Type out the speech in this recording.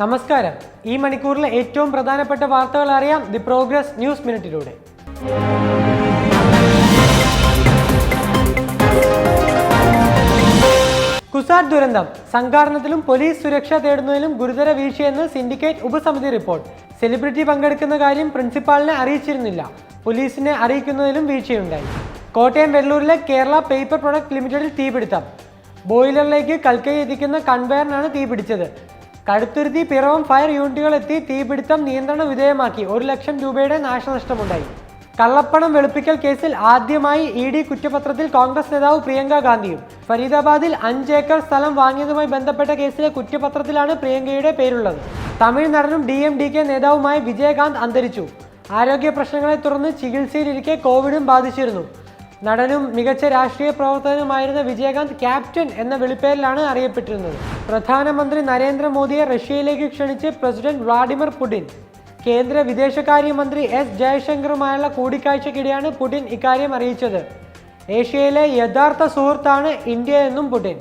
നമസ്കാരം. ഈ മണിക്കൂറിലെ ഏറ്റവും പ്രധാനപ്പെട്ട വാർത്തകൾ അറിയാം ദി പ്രോഗ്രസ് ന്യൂസ് മിനിറ്റിലൂടെ. കുസാർ ദുരന്തം. സംഘാടനത്തിലും പോലീസ് സുരക്ഷ തേടുന്നതിലും ഗുരുതര വീഴ്ചയെന്ന് സിൻഡിക്കേറ്റ് ഉപസമിതി റിപ്പോർട്ട്. സെലിബ്രിറ്റി പങ്കെടുക്കുന്ന കാര്യം പ്രിൻസിപ്പാളിനെ അറിയിച്ചിരുന്നില്ല. പോലീസിനെ അറിയിക്കുന്നതിലും വീഴ്ചയുണ്ടായി. കോട്ടയം വെള്ളൂരിലെ കേരള പേപ്പർ പ്രൊഡക്റ്റ് ലിമിറ്റഡിൽ തീപിടുത്തം. ബോയിലറിലേക്ക് കൽക്കൈ എത്തിക്കുന്ന കൺവെയറിനാണ് തീപിടിച്ചത്. കടുത്തുരുത്തി പിറവം ഫയർ യൂണിറ്റുകളെത്തി തീപിടുത്തം നിയന്ത്രണ വിധേയമാക്കി. ഒരു ലക്ഷം രൂപയുടെ നാശനഷ്ടമുണ്ടായി. കള്ളപ്പണം വെളുപ്പിക്കൽ കേസിൽ ആദ്യമായി ഇ ഡി കുറ്റപത്രത്തിൽ കോൺഗ്രസ് നേതാവ് പ്രിയങ്ക ഗാന്ധിയും. ഫരീദാബാദിൽ അഞ്ച് ഏക്കർ സ്ഥലം വാങ്ങിയതുമായി ബന്ധപ്പെട്ട കേസിലെ കുറ്റപത്രത്തിലാണ് പ്രിയങ്കയുടെ പേരുള്ളത്. തമിഴ് നടനും ഡി എം ഡി കെ നേതാവുമായ വിജയകാന്ത് അന്തരിച്ചു. ആരോഗ്യ പ്രശ്നങ്ങളെ തുടർന്ന് ചികിത്സയിലിരിക്കെ കോവിഡും ബാധിച്ചിരുന്നു. നടനും മികച്ച രാഷ്ട്രീയ പ്രവർത്തകനുമായിരുന്ന വിജയകാന്ത് ക്യാപ്റ്റൻ എന്ന വിളിപ്പേരിലാണ് അറിയപ്പെട്ടിരുന്നത്. പ്രധാനമന്ത്രി നരേന്ദ്രമോദിയെ റഷ്യയിലേക്ക് ക്ഷണിച്ച് പ്രസിഡന്റ് വ്ളാഡിമിർ പുടിൻ. കേന്ദ്ര വിദേശകാര്യമന്ത്രി എസ് ജയശങ്കറുമായുള്ള കൂടിക്കാഴ്ചയ്ക്കിടെയാണ് പുടിൻ ഇക്കാര്യം അറിയിച്ചത്. ഏഷ്യയിലെ യഥാർത്ഥ സുഹൃത്താണ് ഇന്ത്യ എന്നും പുടിൻ.